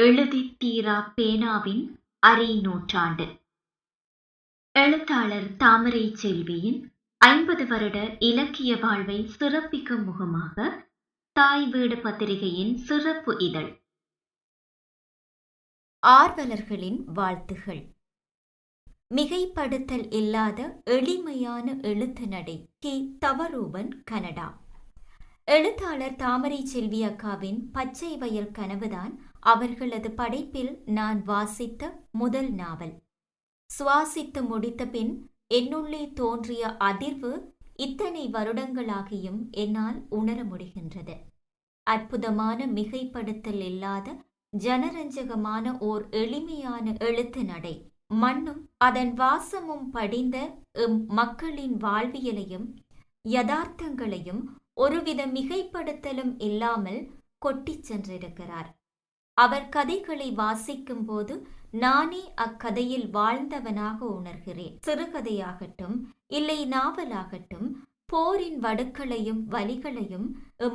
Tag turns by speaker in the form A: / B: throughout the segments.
A: எழுதித் தீரா பேனாவின் அரை நூற்றாண்டு. எழுத்தாளர் தாமரை செல்வியின் ஐம்பது வருட இலக்கிய வாழ்வை சிறப்பிக்கும் முகமாக தாய் வீடு பத்திரிகையின் சிறப்பு இதழ்.
B: ஆர்வலர்களின் வாழ்த்துகள். மிகைப்படுத்தல் இல்லாத எளிமையான எழுத்து நடை கே. தவரூபன் கனடா. எழுத்தாளர் தாமரை செல்வி அக்காவின் பச்சை வயல் கனவுதான் அவர்களது படைப்பில் நான் வாசித்த முதல் நாவல். சுவாசித்து முடித்த பின் என்னுள்ளே தோன்றிய அதிர்வு இத்தனை வருடங்களாகியும் என்னால் உணர முடிகின்றது. அற்புதமான மிகைப்படுத்தல் இல்லாத ஜனரஞ்சகமான ஓர் எளிமையான எழுத்து நடை. மண்ணும் அதன் வாசமும் படிந்த எம் மக்களின் வாழ்வியலையும் யதார்த்தங்களையும் ஒருவித மிகைப்படுத்தலும் இல்லாமல் கொட்டிச் சென்றிருக்கிறார். அவர் கதைகளை வாசிக்கும் போது நானே அக்கதையில் வாழ்ந்தவனாக உணர்கிறேன். சிறுகதையாகட்டும் இல்லை நாவலாகட்டும் போரின் வடுக்களையும் வலிகளையும்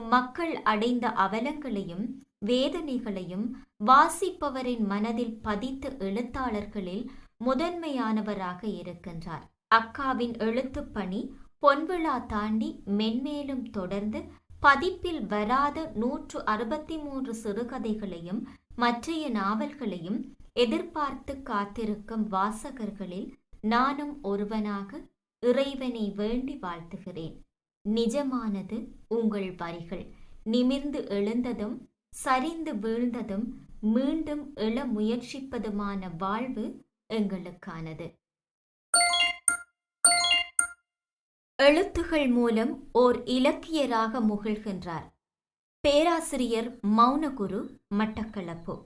B: மக்கள் அடைந்த அவலங்களையும் வேதனைகளையும் வாசிப்பவரின் மனதில் பதித்த எழுத்தாளர்களில் முதன்மையானவராக இருக்கின்றார். அக்காவின் எழுத்துப்பணி பொன்விழா தாண்டி மென்மேலும் தொடர்ந்து பதிப்பில் வராத நூற்று அறுபத்தி மூன்று சிறுகதைகளையும் மற்றைய நாவல்களையும் எதிர்பார்த்து காத்திருக்கும் வாசகர்களில் நானும் ஒருவனாக இறைவனை வேண்டி வாழ்த்துகிறேன். நிஜமானது உங்கள் வரிகள். நிமிர்ந்து எழுந்ததும் சரிந்து வீழ்ந்ததும் மீண்டும் எழ முயற்சிப்பதுமான வாழ்வு எங்களுக்கானது. எழுத்துகள் மூலம் ஓர் இலக்கியராக முகிழ்கின்றார். பேராசிரியர் மௌனகுரு மட்டக்களப்பு.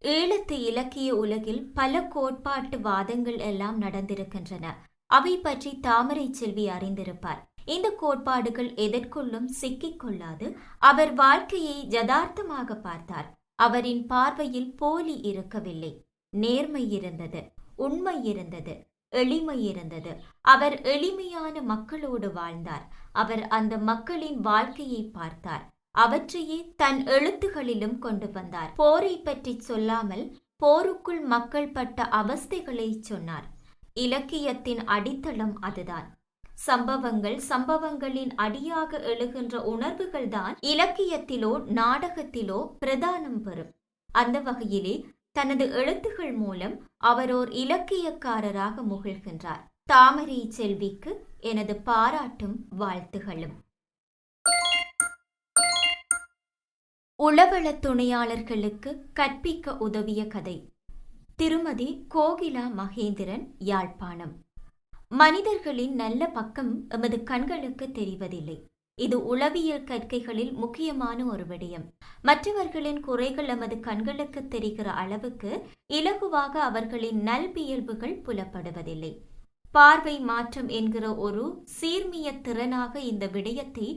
B: ஈழத்து இலக்கிய உலகில் பல கோட்பாட்டு வாதங்கள் எல்லாம் நடந்திருக்கின்றன. அவை பற்றி தாமரை செல்வி அறிந்திருப்பார். இந்த கோட்பாடுகள் எதற்குள்ளும் சிக்கிக் கொள்ளாது அவர் வாழ்க்கையை யதார்த்தமாக பார்த்தார். அவரின் பார்வையில் போலி இருக்கவில்லை. நேர்மை இருந்தது உண்மை இருந்தது. எளிமை இருந்தது. அவர் எளிமையான மக்களோடு வாழ்ந்தார். அவர் அந்த மக்களின் வாழ்க்கையை பார்த்தார். அவற்றையே தன் எழுத்துகளிலும் கொண்டு வந்தார். போரை பற்றி சொல்லாமல் போருக்குள் மக்கள் பட்ட அவஸ்தைகளை சொன்னார். இலக்கியத்தின் அடித்தளம் அதுதான். சம்பவங்கள் சம்பவங்களின் அடியாக எழுகின்ற உணர்வுகள்தான் இலக்கியத்திலோ நாடகத்திலோ பிரதானம் பெறும். அந்த வகையிலே தனது எழுத்துகள் மூலம் அவர் ஓர் இலக்கியக்காரராக முகிழ்கின்றார். தாமரை செல்விக்கு எனது பாராட்டும் வாழ்த்துகளும். உளவள துணையாளர்களுக்கு கற்பிக்க உதவிய கதை. திருமதி கோகிலா மகேந்திரன் யாழ்ப்பாணம். மனிதர்களின் நல்ல பக்கம் எமது கண்களுக்கு தெரிவதில்லை. இது உளவியல் கற்கைகளில் முக்கியமான ஒரு விடயம். மற்றவர்களின் குறைகள் எமது கண்களுக்கு தெரிகிற அளவுக்கு இலகுவாக அவர்களின் நல்பியல்புகள் புலப்படுவதில்லை. பார்வை மாற்றம் என்கிற ஒரு சீர்மிய திறனாக இந்த விடயத்தை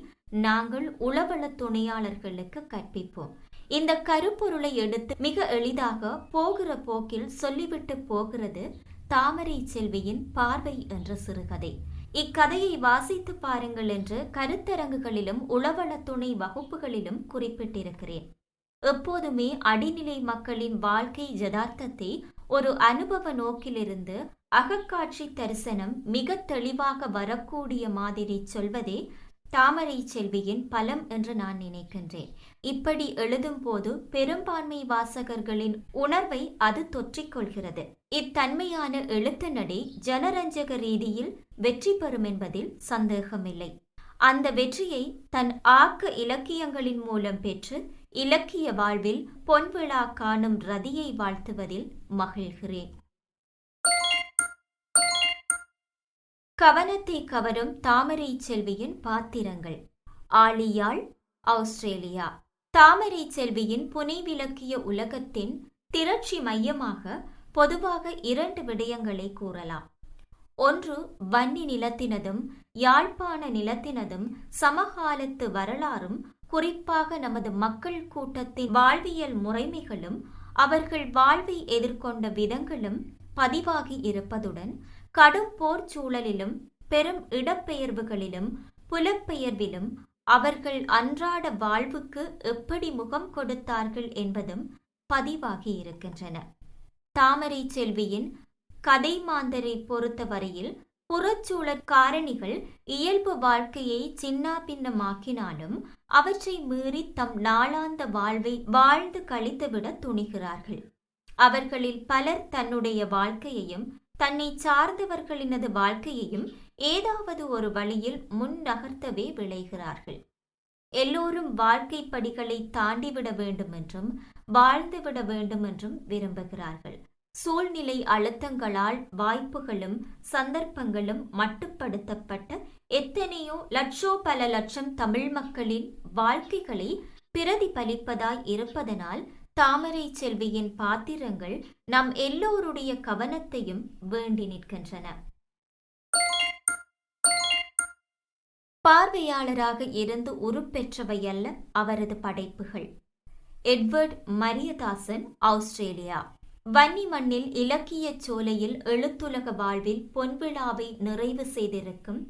B: நாங்கள் உளவள துணையாளர்களுக்கு கற்பிப்போம். இந்த கருப்பொருளை எடுத்து மிக எளிதாக போகிற போக்கில் சொல்லிவிட்டு போகிறது தாமரை செல்வியின் பார்வை என்ற சிறுகதை. இக்கதையை வாசித்து பாருங்கள் என்று கருத்தரங்குகளிலும் உளவள துணை வகுப்புகளிலும் குறிப்பிட்டிருக்கிறேன். எப்போதுமே அடிநிலை மக்களின் வாழ்க்கை யதார்த்தத்தை ஒரு அனுபவ நோக்கிலிருந்து அகக்காட்சி தரிசனம் மிக தெளிவாக வரக்கூடிய மாதிரி சொல்வதே தாமரை செல்வியின் பலம் என்று நான் நினைக்கின்றேன். இப்படி எழுதும் போது பெரும்பான்மை வாசகர்களின் உணர்வை அது தொற்றிக்கொள்கிறது இத்தன்மையான எழுத்து நடை ஜனரஞ்சக ரீதியில் வெற்றி பெறும் என்பதில் சந்தேகமில்லை. அந்த வெற்றியை தன் ஆக்க இலக்கியங்களின் மூலம் பெற்று இலக்கிய வாழ்வில் பொன்விழா காணும் ரதியை வாழ்த்துவதில் மகிழ்கிறேன். கவனத்தை கவரும் தாமரை செல்வியின் பாத்திரங்கள். ஆழியாள் ஆஸ்திரேலியா. தாமரை செல்வியின் புனைவிலக்கிய உலகத்தின் திரட்சி மையமாக பொதுவாக இரண்டு விடயங்களை கூறலாம். ஒன்று வன்னி நிலத்தினதும் யாழ்ப்பாண நிலத்தினதும் சமகாலத்து வரலாறும் குறிப்பாக நமது மக்கள் கூட்டத்தின் வாழ்வியல் முறைமைகளும் அவர்கள் வாழ்வை எதிர்கொண்ட விதங்களும் பதிவாகி இருப்பதுடன் கடும் போர் சூழலிலும் பெரும் இடப்பெயர்வுகளிலும் புலப்பெயர்விலும் அவர்கள் அன்றாட வாழ்வுக்கு எப்படி முகம் கொடுத்தார்கள் என்பதும் பதிவாகி இருக்கின்றன. தாமரை செல்வியின் கதை மாந்தரை பொறுத்தவரையில் புறச்சூழற் காரணிகள் இயல்பு வாழ்க்கையை சின்னாபின்னமாக்கினாலும் அவற்றை மீறி தம் நாளாந்த வாழ்வை வாழ்ந்து கழித்துவிட துணிகிறார்கள். அவர்களில் பலர் தன்னுடைய வாழ்க்கையையும் தன்னை சார்ந்தவர்களினது வாழ்க்கையையும் ஏதாவது ஒரு வழியில் முன் நகர்த்தவே விளைகிறார்கள். எல்லோரும் வாழ்க்கை படிகளை தாண்டிவிட வேண்டுமென்றும் வாழ்ந்துவிட வேண்டுமென்றும் விரும்புகிறார்கள். சூழ்நிலை அழுத்தங்களால் வாய்ப்புகளும் சந்தர்ப்பங்களும் மட்டுப்படுத்தப்பட்ட எத்தனையோ லட்சோ பல லட்சம் தமிழ் மக்களின் வாழ்க்கைகளை பிரதிபலிப்பதாய் இருப்பதனால் தாமரை செல்வியின் பாத்திரங்கள் நம் எல்லோருடைய கவனத்தையும் வேண்டி நிற்கின்றன. பார்வையாளராக இருந்து உருப்பெற்றவையல்ல அவரது படைப்புகள். Edward Mariyadasan Australia. வன்னி மண்ணில் இலக்கியச் சோலையில் எழுத்துலக வாழ்வில் பொன்விழாவை நிறைவு செய்திருக்கும்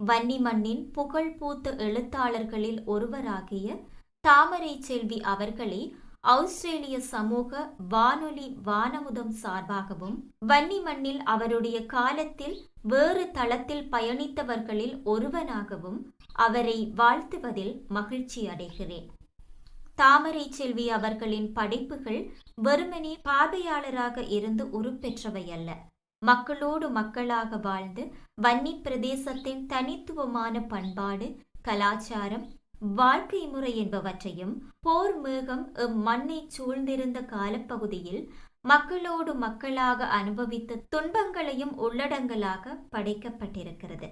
B: வன்னி மண்ணின் புகழ் பூத்த எழுத்தாளர்களில் ஒருவராகிய தாமரை செல்வி அவர்களை ஆஸ்திரேலிய சமூக வானொலி வானமுதம் சார்பாகவும் வன்னி மண்ணில் அவருடைய காலத்தில் வேறு தளத்தில் பயணித்தவர்களில் ஒருவனாகவும் அவரை வாழ்த்துவதில் மகிழ்ச்சி அடைகிறேன். தாமரை செல்வி அவர்களின் படைப்புகள் வெறுமனே பார்வையாளராக இருந்து உருப்பெற்றவை அல்ல. மக்களோடு மக்களாக வாழ்ந்து வன்னி பிரதேசத்தின் தனித்துவமான பண்பாடு கலாச்சாரம் வாழ்க்கை முறை என்பவற்றையும் போர் மேகம் இம்மண்ணை சூழ்ந்திருந்த காலப்பகுதியில் மக்களோடு மக்களாக அனுபவித்த துன்பங்களையும் உள்ளடங்கலாக படைக்கப்பட்டிருக்கிறது.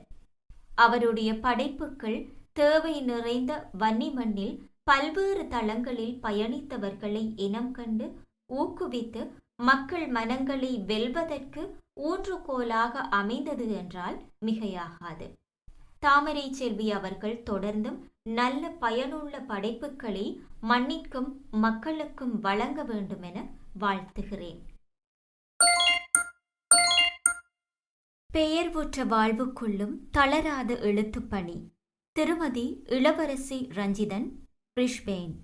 B: அவருடைய படைப்புகள் தேவை நிறைந்த வன்னி மண்ணில் பல்வேறு தளங்களில் பயணித்தவர்களை இனம் கண்டு ஊக்குவித்து மக்கள் மனங்களை வெல்வதற்கு ஊன்றுகோலாக அமைந்தது என்றால் மிகையாகாது. தாமரை செல்வி அவர்கள் தொடர்ந்தும் நல்ல பயனுள்ள படைப்புகளை மண்ணிற்கும் மக்களுக்கும் வழங்க வேண்டும் என வாழ்த்துகிறேன். பெயர்வுற்ற வாழ்வுக்குள்ளும் தளராத எழுத்துப்பணி திருமதி இளவரசி ரஞ்சிதன் பிரிஷ்பெயின்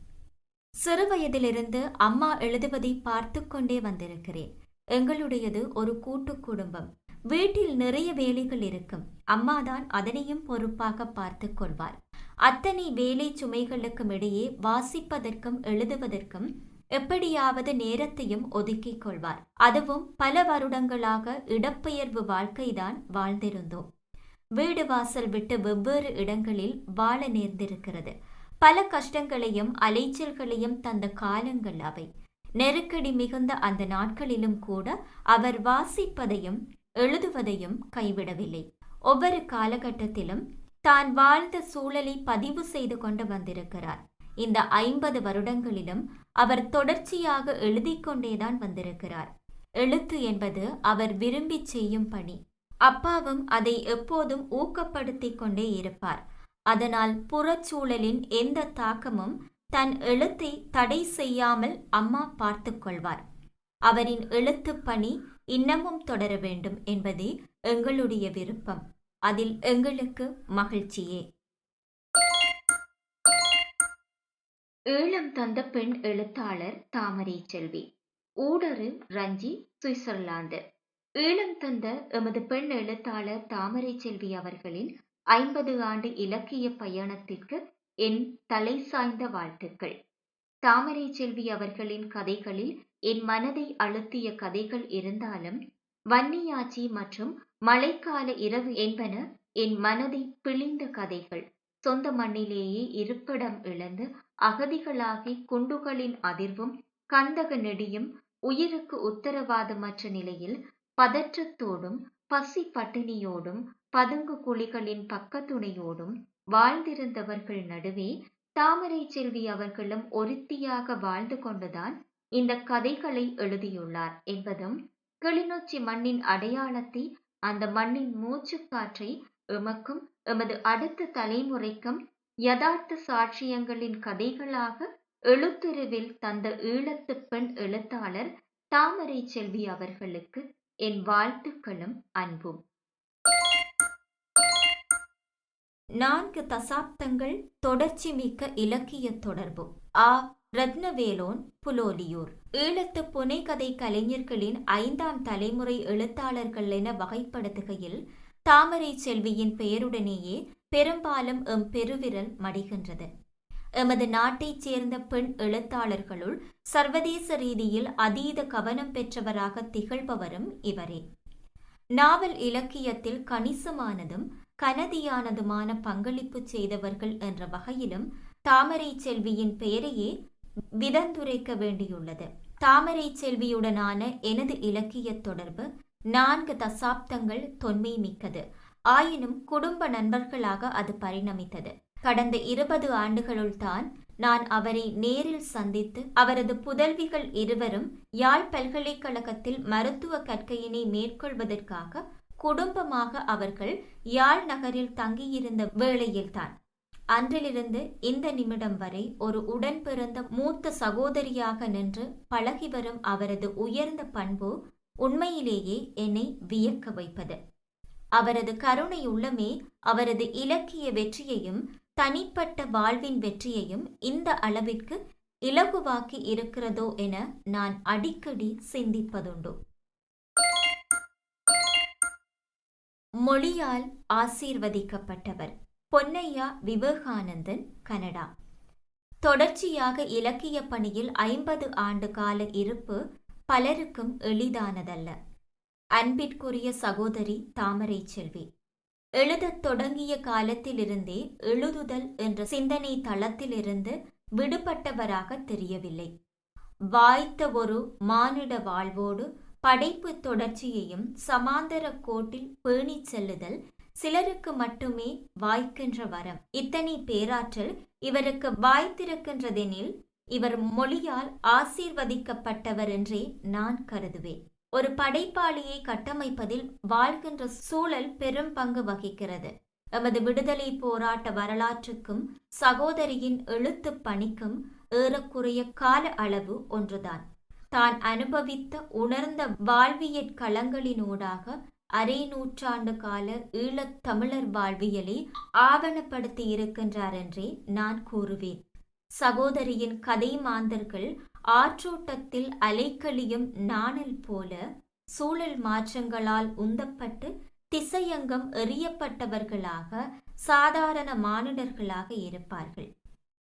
B: சிறுவயதிலிருந்து அம்மா எழுதுவதை பார்த்து கொண்டே வந்திருக்கிறேன். எங்களுடையது ஒரு கூட்டு குடும்பம். வீட்டில் நிறைய வேலைகள் இருக்கும். அம்மாதான் அதனையும் பொறுப்பாக பார்த்து கொள்வார். அத்தனை வேலை சுமைகளுக்கும் இடையே வாசிப்பதற்கும் எழுதுவதற்கும் எப்படியாவது நேரத்தையும் ஒதுக்கிக் கொள்வார். அதுவும் பல வருடங்களாக இடப்பெயர்வு வாழ்க்கைதான் வாழ்ந்திருந்தோம். வீடு வாசல் விட்டு வெவ்வேறு இடங்களில் வாழ நேர்ந்திருக்கிறது. பல கஷ்டங்களையும் அலைச்சல்களையும் தந்த காலங்கள் அவை. நெருக்கடி மிகுந்த அந்த நாட்களிலும் கூட அவர் வாசிப்பதையும் எழுதுவதையும் கைவிடவில்லை. ஒவ்வொரு காலகட்டத்திலும் தான் வாழ்ந்த சூழலை பதிவு செய்து கொண்டு வந்திருக்கிறார். இந்த ஐம்பது வருடங்களிலும் அவர் தொடர்ச்சியாக எழுதி கொண்டேதான் வந்திருக்கிறார். எழுத்து என்பது அவர் விரும்பி செய்யும் பணி. அப்பாவும் அதை எப்போதும் ஊக்கப்படுத்திக் கொண்டே இருப்பார். அதனால் புறச்சூழலின் எந்த தாக்கமும் தன் எழுத்தை தடை செய்யாமல் அம்மா பார்த்து கொள்வார். அவரின் எழுத்து பணி இன்னமும் தொடர வேண்டும் என்பதே எங்களுடைய விருப்பம். அதில் எங்களுக்கு மகிழ்ச்சியே. ஈழம் தந்த பெண் எழுத்தாளர் தாமரை செல்வி. ஊடரு ரஞ்சி சுவிட்சர்லாந்து. ஈழம் தந்த எமது பெண் எழுத்தாளர் தாமரை செல்வி அவர்களின் ஐம்பது ஆண்டு இலக்கிய பயணத்திற்கு என் தலை சாய்ந்த வாழ்த்துக்கள். தாமரை செல்வி அவர்களின் கதைகளில் என் மனதை அழுத்திய கதைகள் இருந்தாலும் வன்னியாச்சி மற்றும் மழைக்கால இரவு என்பன என் மனதை பிழிந்த கதைகள். சொந்த மண்ணிலேயே இருப்பிடம் இழந்து அகதிகளாகி குண்டுகளின் அதிர்வும் கந்தக நெடியும் உயிருக்கு உத்தரவாதமற்ற நிலையில் பதற்றத்தோடும் பசி பட்டினியோடும் பதுங்கு குழிகளின் பக்கத்துணையோடும் வாழ்ந்திருந்தவர்கள் நடுவே தாமரை செல்வி அவர்களும் ஒருத்தியாக வாழ்ந்து கொண்டுதான் இந்த கதைகளை எழுதியுள்ளார் என்பதும் கிளிநொச்சி மண்ணின் அடையாளத்தை அந்த மண்ணின் மூச்சுக்காற்றை எமக்கும் எமது அடுத்த தலைமுறைக்கும் யதார்த்த சாட்சியங்களின் கதைகளாக எழுத்துருவில் தந்த ஈழத்து பெண் எழுத்தாளர் தாமரை செல்வி அவர்களுக்கு என் வாழ்த்துக்களும் அன்பும். நான்கு தசாப்தங்கள் தொடர்ச்சி மிக்க இலக்கிய தொடர்பு. ஆ. ரத்னவேலோன் புலோலியூர். ஈழத்து புனைகதை கலைஞர்களின் ஐந்தாம் தலைமுறை எழுத்தாளர்கள் என வகைப்படுத்துகையில் தாமரை செல்வியின் பெயருடனேயே பெரும்பாலும் எம் பெருவிரல் மடிகின்றது. எமது நாட்டைச் சேர்ந்த பெண் எழுத்தாளர்களுள் சர்வதேச ரீதியில் அதீத கவனம் பெற்றவராக திகழ்பவரும் இவரே. நாவல் இலக்கியத்தில் கணிசமானதும் கனதியானதுமான பங்களிப்பு செய்தவர்கள் என்ற வகையிலும் தாமரை செல்வியின் பெயரையே விதந்துரைக்க வேண்டியுள்ளது. தாமரை செல்வியுடனான எனது இலக்கிய தொடர்பு நான்கு தசாப்தங்கள் தொன்மை மிக்கது ஆயினும் குடும்ப நண்பர்களாக அது பரிணமித்தது. கடந்த இருபது ஆண்டுகளுள் தான் நான் அவரை நேரில் சந்தித்து அவரது புதல்விகள் இருவரும் யாழ் பல்கலைக்கழகத்தில் மருத்துவ கற்கையினை மேற்கொள்வதற்காக குடும்பமாக அவர்கள் யாழ் நகரில் தங்கியிருந்த வேளையில்தான். அன்றிலிருந்து இந்த நிமிடம் வரை ஒரு உடன் பிறந்த மூத்த சகோதரியாக நின்று பழகி வரும் அவரது உயர்ந்த பண்பு உண்மையிலேயே என்னை வியக்க வைப்பது. அவரது கருணை உள்ளமே அவரது இலக்கிய வெற்றியையும் தனிப்பட்ட வாழ்வின் வெற்றியையும் இந்த அளவிற்கு இலகுவாக்கி இருக்கிறதோ என நான் அடிக்கடி சிந்திப்பதுண்டு. மொழியால் ஆசீர்வதிக்கப்பட்டவர். பொன்னையா விவேகானந்தன் கனடா. தொடர்ச்சியாக இலக்கிய பணியில் ஐம்பது ஆண்டு கால இருப்பு பலருக்கும் எளிதானதல்ல. அன்பிற்குரிய சகோதரி தாமரை செல்வி எழுதத் தொடங்கிய காலத்திலிருந்தே எழுதுதல் என்ற சிந்தனை தளத்திலிருந்து விடுபட்டவராக தெரியவில்லை. வாய்த்த ஒரு மானிட வாழ்வோடு படைப்பு தொடர்ச்சியையும் சமாந்தர கோட்டில் பேணிச் செல்லுதல் சிலருக்கு மட்டுமே வாய்க்கின்ற வரம். இத்தனை பேராற்றல் இவருக்கு வாய்த்திருக்கின்றதெனில் இவர் மொழியால் ஆசீர்வதிக்கப்பட்டவர் என்றே நான் கருதுவேன். ஒரு படைப்பாளியை கட்டமைப்பதில் வாழ்கின்ற சூழல் பெரும் பங்கு வகிக்கிறது. எமது விடுதலை போராட்ட வரலாற்றுக்கும் சகோதரியின் எழுத்து பணிக்கும் ஏறக்குறைய கால அளவு ஒன்றுதான். தான் அனுபவித்த உணர்ந்த வாழ்வியற் களங்களினூடாக அரை நூற்றாண்டு கால ஈழத் தமிழர் வாழ்வியலை ஆவணப்படுத்தி இருக்கின்றார் என்றே நான் கூறுவேன். சகோதரியின் கதை மாந்தர்கள் ஆற்றோட்டத்தில் அலைக்கழியும் நாணல் போல சூழல் மாற்றங்களால் உந்தப்பட்டு திசையங்கம் எறியப்பட்டவர்களாக சாதாரண மானிடர்களாக இருப்பார்கள்.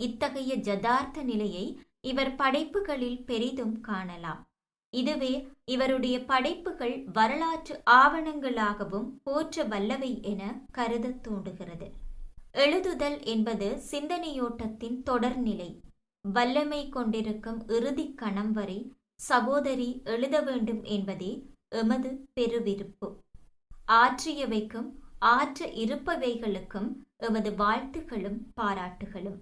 B: இத்தகைய ஜதார்த்த நிலையை இவர் படைப்புகளில் பெரிதும் காணலாம். இதுவே இவருடைய படைப்புகள் வரலாற்று ஆவணங்களாகவும் போற்ற வல்லவை என கருத தூண்டுகிறது எழுதுதல் என்பது சிந்தனையோட்டத்தின் தொடர்நிலை. வல்லமை கொண்டிருக்கும் இறுதி கணம் வரை சகோதரி எழுத வேண்டும் என்பதே எமது பெருவிருப்பு. ஆற்றியவைக்கும் ஆற்ற இருப்பவைகளுக்கும் எமது வாழ்த்துகளும் பாராட்டுகளும்.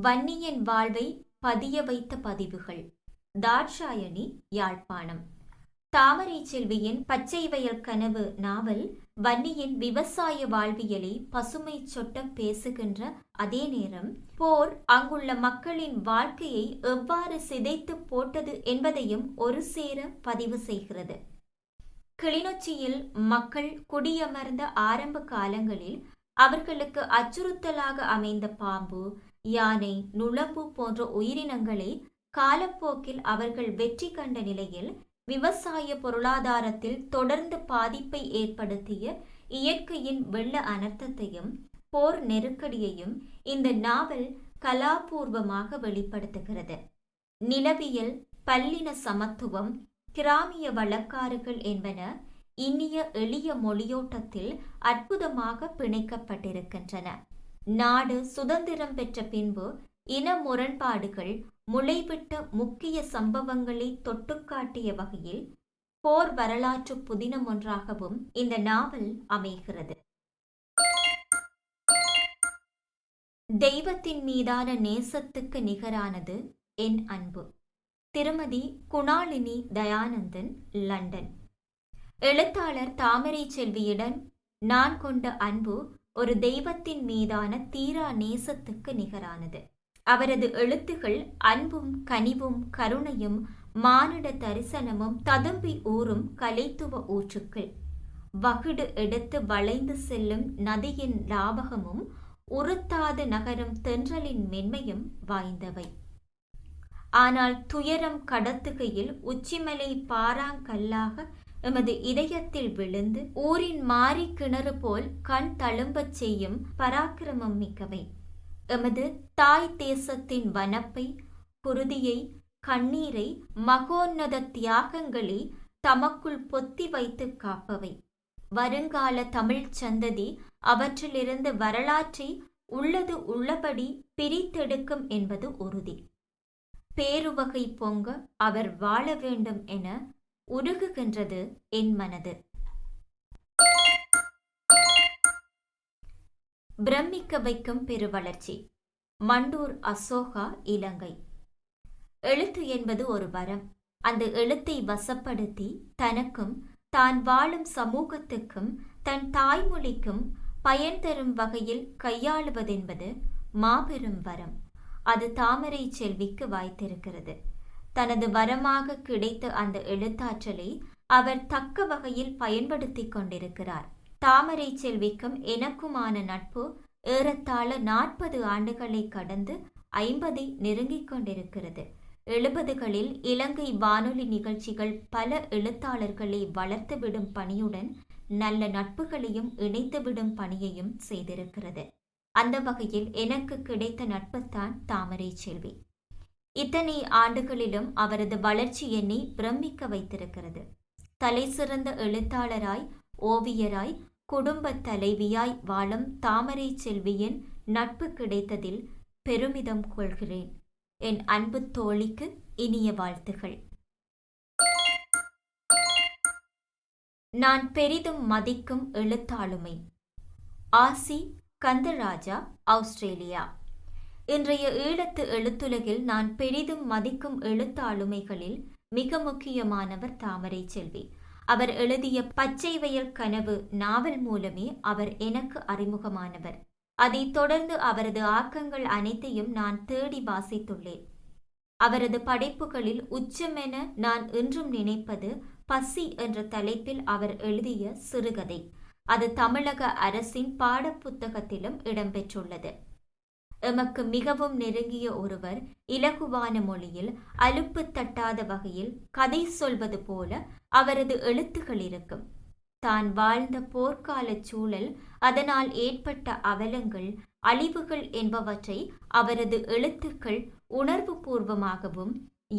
B: வன்னியின் வாழ்வை பதிய வைத்த பதிவுகள். தாட்சாயணி யாழ்ப்பாணம். தாமரை செல்வியின் பச்சை வயல் கனவு நாவல் வன்னியின் விவசாய வாழ்வியலை பசுமை சொட்ட பேசுகின்ற அதே நேரம் போர் அங்குள்ள மக்களின் வாழ்க்கையை எவ்வாறு சிதைத்து போட்டது என்பதையும் ஒரு சேர பதிவு செய்கிறது. கிளிநொச்சியில் மக்கள் குடியமர்ந்த ஆரம்ப காலங்களில் அவர்களுக்கு அச்சுறுத்தலாக அமைந்த பாம்பு யானை நுளம்பு போன்ற உயிரினங்களை காலப்போக்கில் அவர்கள் வெற்றி கண்ட நிலையில் விவசாய பொருளாதாரத்தில் தொடர்ந்து பாதிப்பை ஏற்படுத்திய இயற்கையின் வெள்ள அனர்த்தத்தையும் போர் நெருக்கடியையும் இந்த நாவல் கலாபூர்வமாக வெளிப்படுத்துகிறது. நிலவியல் பல்லின சமத்துவம் கிராமிய வழக்காறுகள் என்பன இனிய எளிய மொழியோட்டத்தில் அற்புதமாக பிணைக்கப்பட்டிருக்கின்றன. நாடு சுதந்திரம் பெற்ற பின்பு இன முரண்பாடுகள் முளைவிட்ட முக்கிய சம்பவங்களை தொட்டுக்காட்டிய வகையில் போர் வரலாற்று புதினம் ஒன்றாகவும் இந்த நாவல் அமைகிறது. தெய்வத்தின் மீதான நேசத்துக்கு நிகரானது என் அன்பு. திருமதி குணாலினி தயானந்தன் லண்டன். எழுத்தாளர் தாமரை செல்வியிடம் நான் கொண்ட அன்பு ஒரு தெய்வத்தின் மீதான தீரா நேசத்துக்கு நிகரானது. அவரது எழுத்துகள் அன்பும் கனிவும் கருணையும் மானிட தரிசனமும் ததும்பி ஊறும் கலைத்துவ ஊற்றுக்கள். வகுடு எடுத்து வளைந்து செல்லும் நதியின் லாபகமும் உறுத்தாது நகரும் தென்றலின் மென்மையும் வாய்ந்தவை. ஆனால் துயரம் கடத்துகையில் உச்சிமலை பாறாங்கல்லாக எமது இதயத்தில் விழுந்து ஊரின் மாறி கிணறு போல் கண் தழும்பச் செய்யும் பராக்கிரமம் மிக்கவை. எமது தாய் தேசத்தின் வனப்பை குருதியை கண்ணீரை மகோன்னத தியாகங்களை தமக்குள் பொத்தி வைத்து காப்பவை. வருங்கால தமிழ்ச் சந்ததி அவற்றிலிருந்து வரலாற்றை உள்ளது உள்ளபடி பிரித்தெடுக்கும் என்பது உறுதி. பேருவகை பொங்க அவர் வாழ வேண்டும் என உருகுகின்றது என் மனது. பிரமிக்க வைக்கும் பெருவளர்ச்சி. மண்டூர் அசோகா இலங்கை. எழுத்து என்பது ஒரு வரம். அந்த எழுத்தை வசப்படுத்தி தனக்கும் தான் வாழும் சமூகத்துக்கும் தன் தாய்மொழிக்கும் பயன் தரும் வகையில் கையாளுவதென்பது மாபெரும் வரம். அது தாமரை செல்விக்கு வாய்த்திருக்கிறது. தனது வரமாக கிடைத்த அந்த எழுத்தாற்றலை அவர் தக்க வகையில் பயன்படுத்தி கொண்டிருக்கிறார். தாமரை செல்விக்கும் எனக்குமான நட்பு ஏறத்தாழ நாற்பது ஆண்டுகளை கடந்து ஐம்பதை நெருங்கிக் கொண்டிருக்கிறது. எழுபதுகளில் இலங்கை வானொலி நிகழ்ச்சிகள் பல எழுத்தாளர்களை வளர்த்துவிடும் பணியுடன் நல்ல நட்புகளையும் இணைத்துவிடும் பணியையும் செய்திருக்கிறது. அந்த வகையில் எனக்கு கிடைத்த நட்புத்தான் தாமரை செல்வி. இத்தனை ஆண்டுகளிலும் அவரது வளர்ச்சி என்னை பிரமிக்க வைத்திருக்கிறது. தலை சிறந்த எழுத்தாளராய் ஓவியராய் குடும்ப தலைவியாய் வாழும் தாமரை செல்வியின் நட்பு கிடைத்ததில் பெருமிதம் கொள்கிறேன். என் அன்பு தோழிக்கு இனிய வாழ்த்துகள். நான் பெரிதும் மதிக்கும் எழுத்தாளுமை. ஆசி கந்தராஜா ஆஸ்திரேலியா. இன்றைய ஈழத்து எழுத்துலகில் நான் பெரிதும் மதிக்கும் எழுத்தாளுமைகளில் மிக முக்கியமானவர் தாமரை செல்வி. அவர் எழுதிய பச்சை வயல் கனவு நாவல் மூலமே அவர் எனக்கு அறிமுகமானவர். அதைத் தொடர்ந்து அவரது ஆக்கங்கள் அனைத்தையும் நான் தேடி வாசித்துள்ளேன். அவரது படைப்புகளில் உச்சமென நான் இன்றும் நினைப்பது பசி என்ற தலைப்பில் அவர் எழுதிய சிறுகதை. அது தமிழக அரசின் பாடப்புத்தகத்திலும் இடம்பெற்றுள்ளது. எமக்கு மிகவும் நெருங்கிய ஒருவர் இலகுவான மொழியில் அலுப்பு தட்டாத வகையில் கதை சொல்வது போல அவரது எழுத்துகள் இருக்கும். தான் வாழ்ந்த போர்க்கால சூழல் அதனால் ஏற்பட்ட அவலங்கள் அழிவுகள் என்பவற்றை அவரது எழுத்துக்கள் உணர்வு பூர்வமாகவும்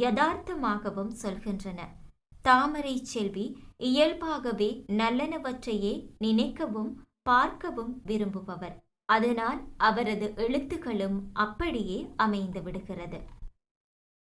B: யதார்த்தமாகவும் சொல்கின்றன. தாமரை செல்வி இயல்பாகவே நல்லனவற்றையே நினைக்கவும் பார்க்கவும் விரும்புபவர். அதனால் அவரது எழுத்துக்களும் அப்படியே அமைந்து விடுகிறது.